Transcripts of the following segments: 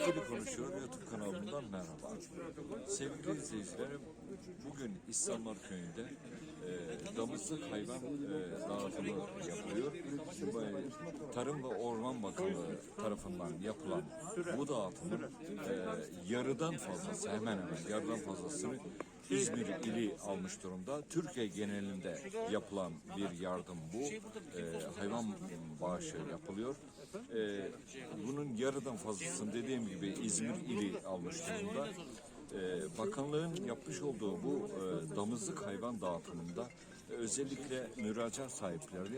Dikili Konuşuyor YouTube kanalından merhaba. Sevgili izleyicilerim, bugün İslamlar Köyü'nde e, damızlık hayvan e, dağıtımı yapılıyor. E, Tarım ve Orman Bakanlığı tarafından yapılan bu dağıtımın e, yarıdan fazlası, hemen hemen yarıdan fazlasını İzmir ili almış durumda. Türkiye genelinde yapılan bir yardım bu. E, hayvan bağışı yapılıyor. E, bunun yarıdan fazlasını dediğim gibi İzmir ili almış durumda. E, bakanlığın yapmış olduğu bu e, damızlık hayvan dağıtımında özellikle müracaat sahipleri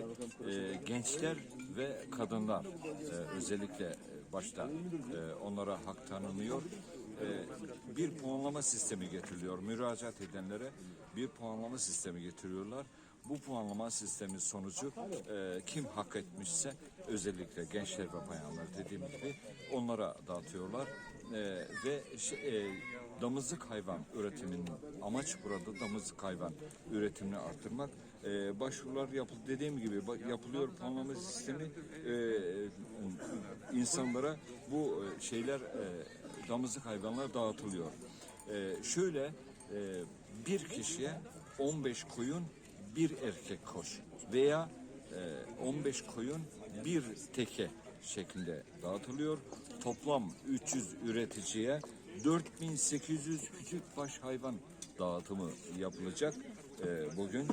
e, gençler ve kadınlar e, özellikle başta e, onlara hak tanınıyor. E, bir puanlama sistemi getiriliyor. Müracaat edenlere bir puanlama sistemi getiriyorlar. Bu puanlama sistemi sonucu e, kim hak etmişse özellikle gençler ve bayanlar dediğim gibi onlara dağıtıyorlar. E, ve şey, e, damızlık hayvan üretiminin amaç burada damızlık hayvan üretimini arttırmak. E, başvurular yapıl dediğim gibi yapılıyor puanlama sistemi e, insanlara bu e, şeyler e, damızlık hayvanlar dağıtılıyor. E, şöyle e, bir kişiye 15 koyun bir erkek koç veya e, 15 koyun bir teke şeklinde dağıtılıyor. Toplam 300 üreticiye 4800 küçük baş hayvan dağıtımı yapılacak e, bugün.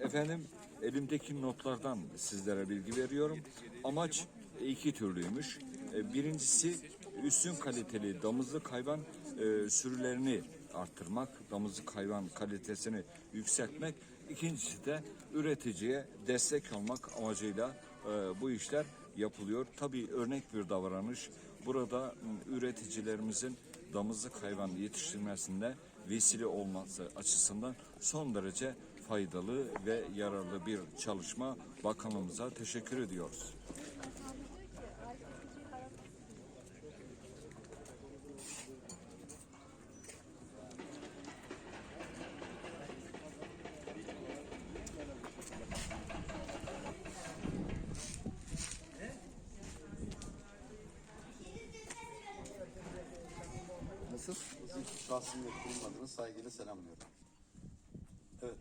Efendim elimdeki notlardan sizlere bilgi veriyorum. Amaç iki türlüymüş. E, birincisi üstün kaliteli damızlık hayvan e, sürülerini arttırmak, damızlık hayvan kalitesini yükseltmek. İkincisi de üreticiye destek olmak amacıyla e, bu işler yapılıyor. Tabii örnek bir davranış. Burada m, üreticilerimizin damızlık hayvan yetiştirmesinde vesile olması açısından son derece faydalı ve yararlı bir çalışma. Bakanımıza teşekkür ediyoruz. Nasıl? Sizin şahsım ve kurum adına saygıyla selamlıyorum. Evet,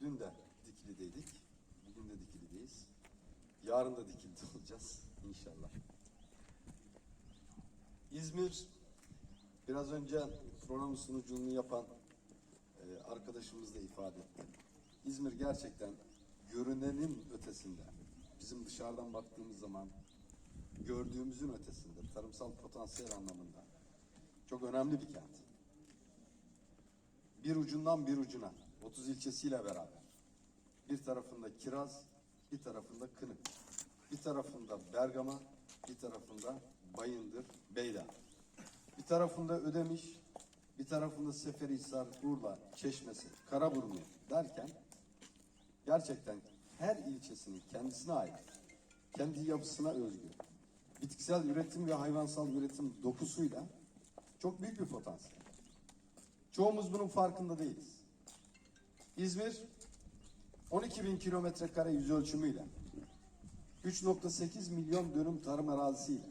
dün de Dikili'deydik. Bugün de Dikili'deyiz. Yarın da Dikili'de olacağız inşallah. İzmir, biraz önce programın sunuculuğunu yapan e, arkadaşımız da ifade etti. İzmir gerçekten görünenin ötesinde, bizim dışarıdan baktığımız zaman gördüğümüzün ötesinde, tarımsal potansiyel anlamında çok önemli bir kent. Bir ucundan bir ucuna, 30 ilçesiyle beraber. Bir tarafında Kiraz, bir tarafında Kınık. Bir tarafında Bergama, bir tarafında Bayındır, Beyda. Bir tarafında Ödemiş, bir tarafında Seferihisar, Urla, Çeşmesi, Karaburnu derken gerçekten her ilçesinin kendisine ait, kendi yapısına özgü, bitkisel üretim ve hayvansal üretim dokusuyla çok büyük bir potansiyel. Çoğumuz bunun farkında değiliz. İzmir 12 bin kilometre kare yüz ölçümüyle 3.8 milyon dönüm tarım arazisiyle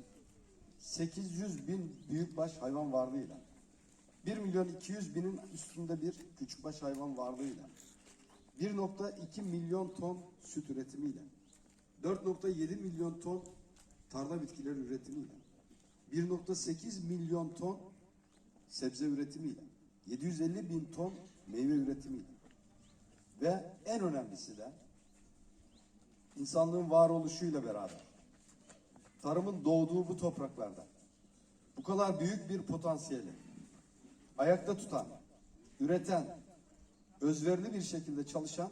800 bin büyükbaş hayvan varlığıyla 1 milyon 200 binin üstünde bir küçükbaş hayvan varlığıyla 1.2 milyon ton süt üretimiyle 4.7 milyon ton tarla bitkileri üretimiyle 1.8 milyon ton sebze üretimiyle 750 bin ton meyve üretimiyle ve en önemlisi de insanlığın varoluşuyla beraber tarımın doğduğu bu topraklarda bu kadar büyük bir potansiyeli ayakta tutan, üreten, özverili bir şekilde çalışan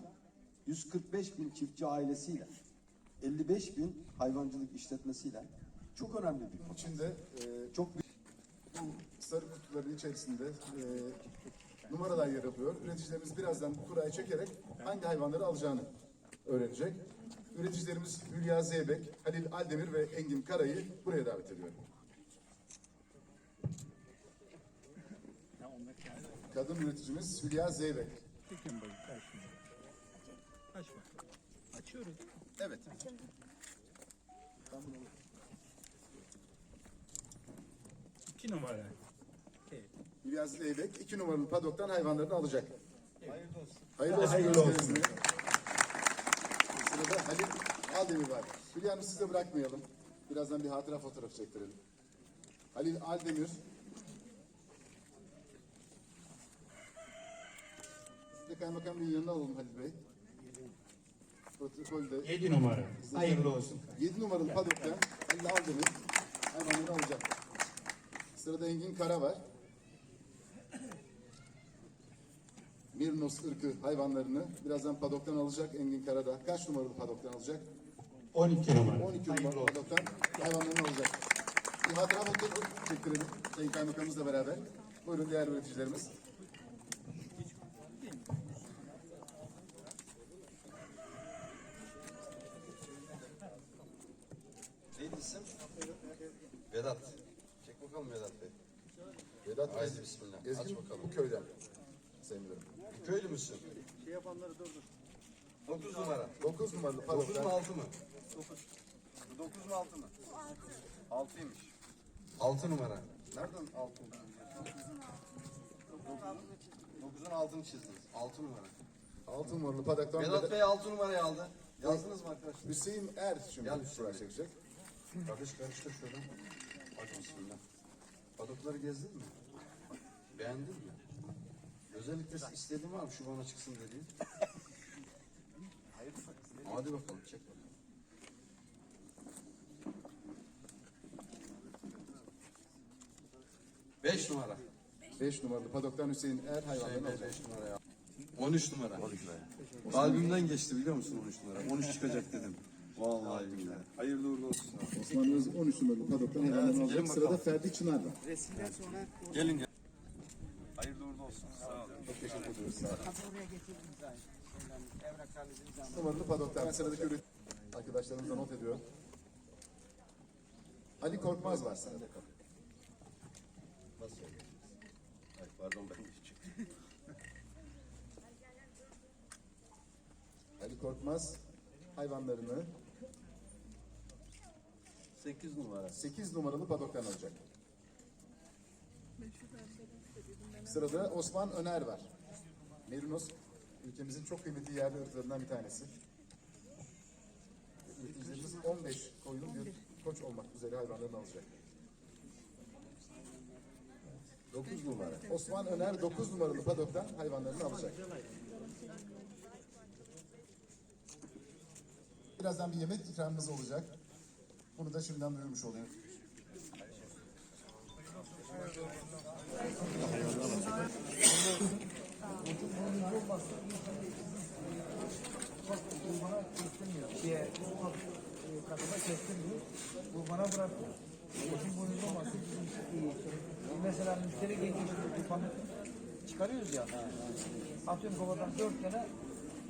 145 bin çiftçi ailesiyle 55 bin hayvancılık işletmesiyle çok önemli bir potansiyel. İçinde e, Çok büyük kutuların içerisinde e, numaralar yer alıyor. Üreticilerimiz birazdan bu kurayı çekerek hangi hayvanları alacağını öğrenecek. Üreticilerimiz Hülya Zeybek, Halil Aldemir ve Engin Kara'yı buraya davet ediyorum. Kadın üreticimiz Hülya Zeybek. Çekin bakayım karşıma. Açma. Açıyoruz. Evet. İki numara. Hülya Zeybek iki numaralı padoktan hayvanlarını alacak. Hayırlı olsun. Hayırlı olsun. Hayırlı olsun. Sırada Halil Aldemir var. Hülya Hanım sizi de bırakmayalım. Birazdan bir hatıra fotoğrafı çektirelim. Halil Aldemir. Siz de kaymakam beyin yanına alalım Halil Bey. Protokolde Yedi numara. Hayırlı olsun. 7 numaralı padokta Halil Aldemir hayvanları alacak. Sırada Engin Kara var. Mirnos ırkı hayvanlarını birazdan padoktan alacak Engin Karada. Kaç numaralı padoktan alacak? 12 numara. 12 numaralı padoktan hayvanlarını alacak. Bir hatıra fotoğrafı çektirelim. Sayın Kaymakamımızla beraber. Buyurun değerli üreticilerimiz. Neydi isim? Vedat. Çek bakalım Vedat Bey. Vedat Haydi bismillah. Aç Ezgin bakalım. bu köyden. Sayın Müdürüm. Köylü müsün? Şey yapanları dur dur. 9 numara. 9 numaralı 9 padoktan mu 6 mı? 9. 9 mu 6 mı? 6. 6'ymış. 6 numara. Nereden 6 9'un altını çizdiniz. 6 numara. 6 numaralı padoktan Vedat Bey 6 numarayı aldı. Yazdınız mı arkadaşlar? Hüseyin Er şimdi Gel Hüseyin. çekecek. Kardeş karıştır şöyle. Hadi bismillah. Padokları gezdin mi? Beğendin mi? Özellikle istediğim var mı şu bana çıksın dediğin? Hadi bakalım çek bakalım. Beş numara. 5 numaralı padoktan Hüseyin Er hayvanlarını alacak. 5 numara ya. 13 numara. 13 numara. Kalbimden geçti biliyor musun 13 numara? 13 çıkacak dedim. Vallahi billahi. Hayırlı uğurlu olsun. Osman Öz 13 numaralı padoktan hayvanlarını alacak. Sırada Ferdi Çınar var. Gelin gel. Sağ olun. Teşekkür ediyoruz. Sağ olun. Numaralı padoktan sıradaki ürün arkadaşlarımız da not ediyor. Ali Korkmaz var. Nasıl Ay, pardon ben küçük. Ali Korkmaz hayvanlarını 8 numara. 8 numaralı padoktan alacak. Sırada Osman Öner var. Merinos ülkemizin çok kıymetli yerli ırklarından bir tanesi. Üreticilerimiz 15 koyun bir koç olmak üzere hayvanlarını alacak. 9 numara. Osman Öner 9 numaralı padoktan hayvanlarını alacak. Birazdan bir yemek ikramımız olacak. Bunu da şimdiden duyurmuş olayım. Şeye kadına kestirmiyor. Bu bana bıraktı. Eşim boynunda olması bizim iyi. Mesela müşteri geliyor bir pamuk çıkarıyoruz ya. Atıyorum kafadan dört tane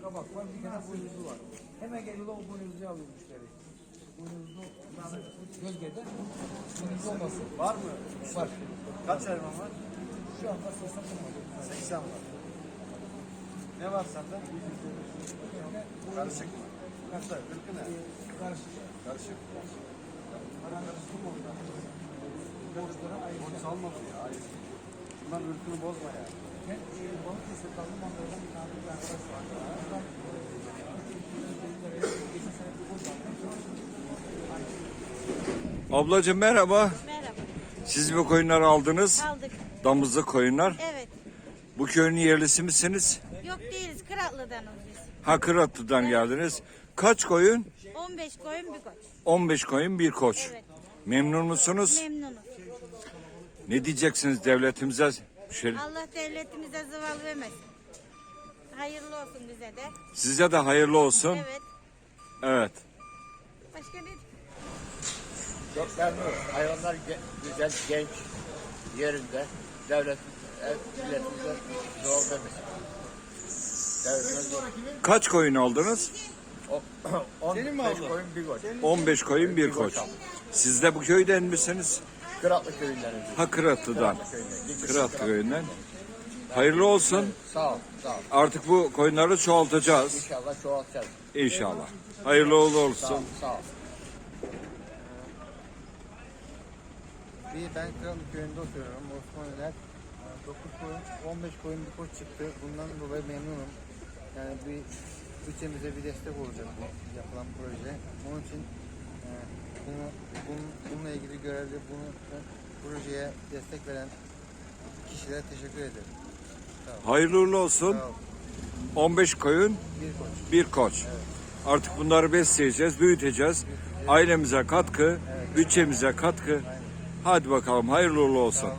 kabak var, bir tane boynuzlu var. Hemen geliyorlar o boynuzluyu alıyor müşteri. Boynuzlu gölgede boynuzlu olması. Var mı? Var. Kaç hayvan var? Şu anda 80 var. 80 var. Ne var sende? Karışık mı? Tane? Kırkı ne? Karışık. Karışık. Karışık oldu. Borçlara ayrı. Polis almadı ya. Hayır. Bunların ırkını bozma ya. Ben e, Balıkesir Kahramanlar'dan bir tane bir arkadaş var. Oradan geçen sene bir kurs aldım. Ablacığım merhaba. Merhaba. Siz bu koyunları aldınız. Aldık. Damızlı koyunlar. Evet. Bu köyün yerlisi misiniz? Yok değiliz. Kıratlı'danız biz. Hakıratlı'dan geldiniz. Kaç koyun? 15 koyun bir koç. 15 koyun bir koç. Evet. Memnun musunuz? Memnunum. Ne diyeceksiniz devletimize? Şöyle, Allah devletimize zeval vermesin. Hayırlı olsun bize de. size de hayırlı olsun. Evet. Evet. Başka ne? Çok memnunum. Hayvanlar güzel, genç, yerinde. Devlet, ev, milletimize zor demesin. Kaç koyun aldınız? 15 koyun bir koç. 15 koyun bir koç. Siz de bu köyden misiniz? Kıratlı köyünden. Hakıratlı'dan. köyünden. Kıratlı köyünden. Hayırlı olsun. Sağ ol, sağ ol. Artık bu koyunları çoğaltacağız. İnşallah çoğaltacağız. İnşallah. Hayırlı uğurlu Sağ ol, olsun. sağ ol. Bir ben Kıralı köyünde oturuyorum. Osmaniyeler 9 koyun, 15 koyun bir koç çıktı. Bundan dolayı memnunum. Yani bir bütçemize bir destek olacak bu yapılan proje. Onun için e, bunu, bunun, bununla ilgili görevli bunu bu projeye destek veren kişilere teşekkür ederim. Hayırlı uğurlu olsun. Sağ ol. 15 koyun, Bir koç. bir koç. Artık bunları besleyeceğiz, büyüteceğiz. Ailemize katkı, bütçemize katkı. Hadi bakalım hayırlı uğurlu olsun. Sağ olun.